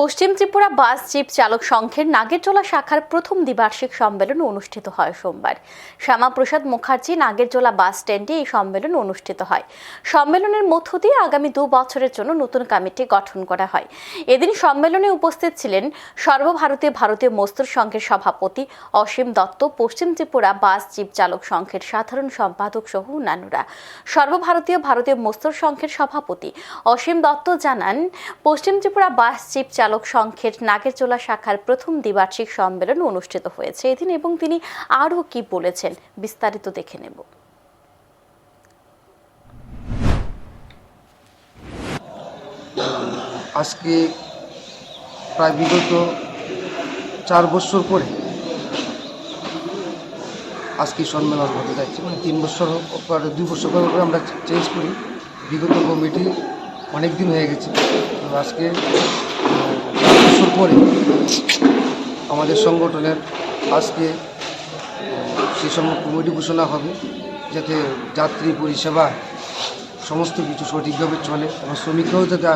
পশ্চিম ত্রিপুরা বাস zip চালক সংঘের নাগেরজোলা শাখার প্রথম দ্বিবার্ষিক সম্মেলন অনুষ্ঠিত হয় সোমবার। শ্যামাপ্রসাদ মুখার্জি নাগেরজোলা বাস স্ট্যান্ডে এই সম্মেলন অনুষ্ঠিত হয়। সম্মেলনের মধ্য দিয়ে আগামী দু বছরের জন্য নতুন কমিটি গঠন করা হয়। এদিন সম্মেলনে উপস্থিত ছিলেন সর্বভারতীয় ভারতীয় মজদুর সংঘের সভাপতি অসীম দত্ত, পশ্চিম ত্রিপুরা বাস জিপ চালক সংঘের সাধারণ সম্পাদক সহ অন্যান্যরা। সর্বভারতীয় ভারতীয় মজদুর সংঘের সভাপতি অসীম দত্ত জানান, পশ্চিম ত্রিপুরা বাস জিপ চালক সংঘের নাগেরচোলা শাখার প্রথম দ্বিবার্ষিক সম্মেলন অনুষ্ঠিত হয়েছে এদিন এবং তিনি আরও কি বলেছেন বিস্তারিত দেখে নেব। আজকে প্রায় বিগত চার বছর পরে আজকে সম্মেলন হতে যাচ্ছে। মানে তিন বছর পর দুই বছর পর আমরা চেঞ্জ করি। বিগত কমিটি অনেক দিন হয়ে গেছে। আজকে বছর পরে আমাদের সংগঠনের আজকে সময় কমিটি ঘোষণা হবে যাতে যাত্রী পরিষেবা সমস্ত কিছু সঠিকভাবে চলে এবং শ্রমিকরাও যাতে,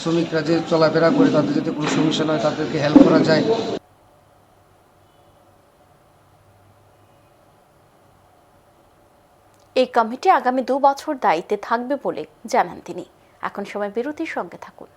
শ্রমিকরা যে চলাফেরা করে তাদের যাতে কোনো সমস্যা নয় তাদেরকে হেল্প করা যায়। এই কমিটি আগামী দু বছর দায়িত্বে থাকবে বলে জানান তিনি। এখন সময় বিরতির সঙ্গে থাকুন।